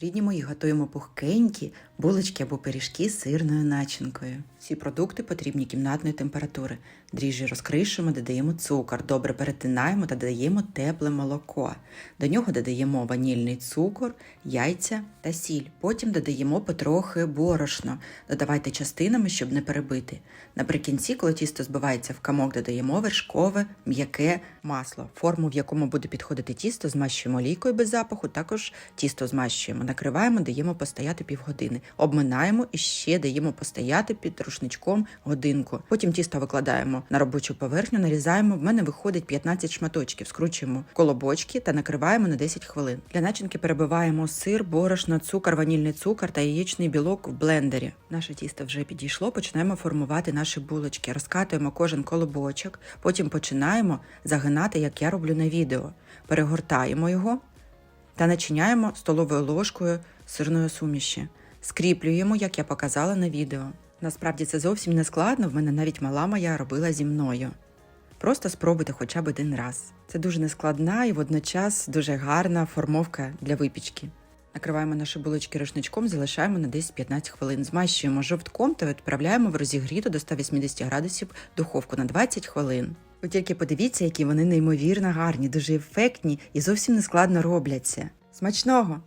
Рідні мої готуємо пухкенькі булочки або пиріжки з сирною начинкою. Всі продукти потрібні кімнатної температури. Дріжджі розкришуємо, додаємо цукор, добре перетинаємо та додаємо тепле молоко. До нього додаємо ванільний цукор, яйця та сіль. Потім додаємо потрохи борошно. Додавайте частинами, щоб не перебити. Наприкінці, коли тісто збивається в камок, додаємо вершкове, м'яке масло. Форму, в якому буде підходити тісто, змащуємо олійкою без запаху, також тісто змащуємо, накриваємо, даємо постояти півгодини. Обминаємо і ще даємо постояти під рушничком годинку. Потім тісто викладаємо на робочу поверхню, нарізаємо. В мене виходить 15 шматочків, скручуємо колобочки та накриваємо на 10 хвилин. Для начинки перебиваємо сир, борошно, цукор, ванільний цукор та яєчний білок в блендері. Наше тісто вже підійшло. Починаємо формувати наші булочки. Розкатуємо кожен колобочок, потім починаємо загинати, як я роблю на відео. Перегортаємо його та начиняємо столовою ложкою сирної суміші. Скріплюємо, як я показала на відео. Насправді це зовсім не складно, в мене навіть мала моя робила зі мною. Просто спробуйте хоча б один раз. Це дуже нескладна і водночас дуже гарна формовка для випічки. Накриваємо наші булочки рушничком, залишаємо на 10-15 хвилин. Змащуємо жовтком та відправляємо в розігріту до 180 градусів духовку на 20 хвилин. Ви тільки подивіться, які вони неймовірно гарні, дуже ефектні і зовсім не складно робляться. Смачного!